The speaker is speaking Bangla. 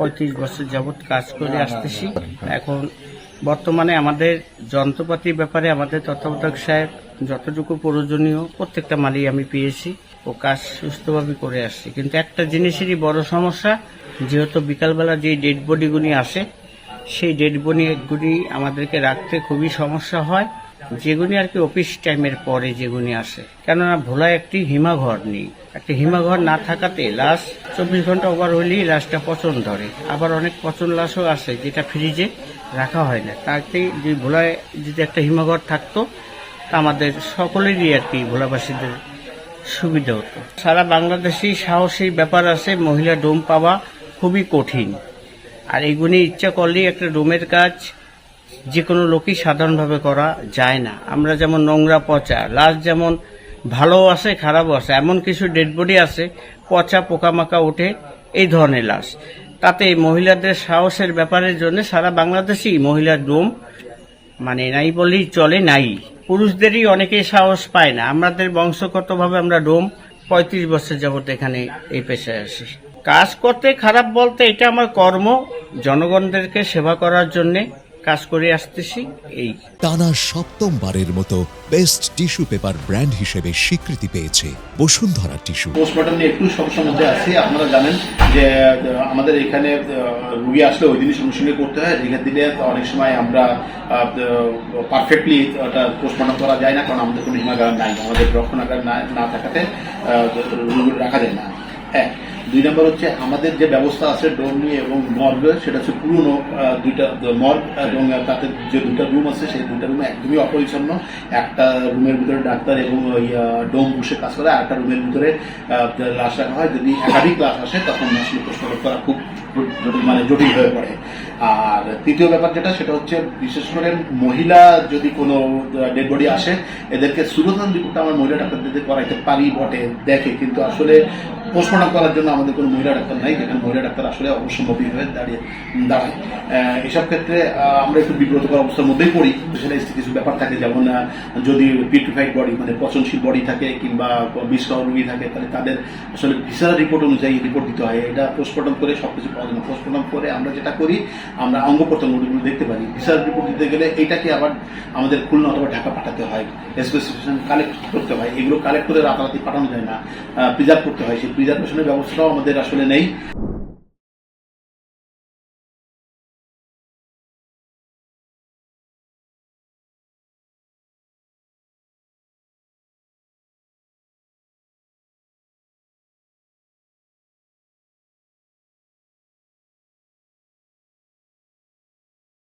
পঁয়ত্রিশ বছর যাবৎ কাজ করে আসতেছি। এখন বর্তমানে আমাদের যন্ত্রপাতির ব্যাপারে আমাদের তত্ত্বাবধায়ক সাহেব যতটুকু প্রয়োজনীয় প্রত্যেকটা মালই আমি পেয়েছি ও কাজ সুস্থভাবে করে আসছি। কিন্তু একটা জিনিসেরই বড় সমস্যা, যেহেতু বিকালবেলা যে ডেড বডিগুলি আসে, সেই ডেড বডিগুলি আমাদেরকে রাখতে খুবই সমস্যা হয়। যেগুলি আর কি অফিস টাইমের পরে যেগুলি আসে। কেননা ভোলায় একটি হিমাঘর নেই। একটি হিমাঘর না থাকাতে লাশ চব্বিশ ঘণ্টা ওভার হলেই লাশটা পচন ধরে। আবার অনেক পচন লাশও আসে যেটা ফ্রিজে রাখা হয় না। তাতে যদি ভোলায় যদি একটা হিমাঘর থাকতো, তা আমাদের সকলেরই আর কি ভোলাবাসীদের সুবিধা হতো। সারা বাংলাদেশেই সাহসী ব্যাপার আছে মহিলা ডোম পাওয়া খুবই কঠিন। আর এইগুলি ইচ্ছা করলেই একটা ডোমের কাজ যে কোনো লোকই সাধারণভাবে করা যায় না। আমরা যেমন নোংরা পচা, লাশ যেমন ভালো আছে খারাপও আছে এমন কিছু ডেড বডি আছে, পচা পোকামাকা ওঠে, এই ধরনের লাশ। তাতে মহিলাদের সাহসের ব্যাপারের জন্য সারা বাংলাদেশেই মহিলার ডোম মানে নাই বলেই চলে নাই। পুরুষদেরই অনেকেই সাহস পায় না। আমাদের বংশগতভাবে আমরা ডোম পঁয়ত্রিশ বছর যাবত এখানে এই পেশায় আসি কাজ করতে, খারাপ বলতে এটা আমার কর্ম। জনগণদেরকে সেবা করার জন্যে কাজ করে আসতেছি এই। টানা সপ্তমবারের মতো বেস্ট টিস্যু পেপার ব্র্যান্ড হিসেবে স্বীকৃতি পেয়েছে বসুন্ধরা টিস্যু। পোস্টমর্টম নিয়ে একটু সমস্যার মধ্যে আছি। আপনারা জানেন যে আমাদের এখানে রুগী আসলে ওই দিনই সঙ্গে সঙ্গে করতে হয়। রেখে দিলে অনেক সময় আমরা পারফেক্টলি ওটা পোস্টমর্টম করা যায় না কারণ আমাদের কোনো হিমাগার নাই আমাদের রক্ষণাগার না না থাকাতে রুগী রাখা যায় না। এক দুই নম্বর হচ্ছে আমাদের যে ব্যবস্থা আছে ডোমনি এবং মর্গ, সেটা হচ্ছে পুরনো দুইটা মর্গ এবং তাতে যে দুটা রুম আছে, সেই দুটা রুম একদমই অপরিচ্ছন্ন। একটা রুমের ভিতরে ডাক্তার এবং ওই ডোম বসে কাজ করে আর একটা রুমের ভিতরে লাশ রাখা হয়। যদি একাধিক লাশ আসে, তখন আসলে প্রশ্ন করা খুব মানে জটিল হয়ে পড়ে। আর তৃতীয় ব্যাপার যেটা, সেটা হচ্ছে বিশেষ করে মহিলা যদি কোনো ডেড বডি আসে, এদেরকে সুরতন রিপোর্ট আমার মহিলা ডাক্তারদের করাইতে পারি বটে, দেখে। কিন্তু আসলে পোস্টমর্টম করার জন্য আমাদের কোনো মহিলা ডাক্তার নাই, যেখানে মহিলা ডাক্তার আসলে অবশ্যম্ভাবী হয়ে দাঁড়িয়ে, দাঁড়ায়। এসব ক্ষেত্রে আমরা একটু বিব্রতকর অবস্থার মধ্যেই পড়ি। স্পেশালাইজড কিছু ব্যাপার থাকে, যেমন যদি পিউরিফাইড বডি মানে পচনশীল বডি থাকে, কিংবা বিষ রোগী থাকে, তাহলে তাদের আসলে ভিসার রিপোর্ট অনুযায়ী রিপোর্ট দিতে হয়। এটা পোস্টমর্টম করে সবকিছু পাওয়া যায় না। পোস্টমর্টম করে আমরা যেটা করি, আমরা অঙ্গ প্রত্যঙ্গগুলো দেখতে পারি। ভিসার রিপোর্ট দিতে গেলে এটাকে আবার আমাদের খুলনা অথবা ঢাকা পাঠাতে হয়। স্পেসিফিকেশন কালেক্ট করতে হয়। এগুলো কালেক্ট করে রাতারাতি পাঠানো যায় না। প্রিজার্ভ করতে হয়। সেই প্রিজার্ভেশনের ব্যবস্থাটাও আমাদের আসলে নেই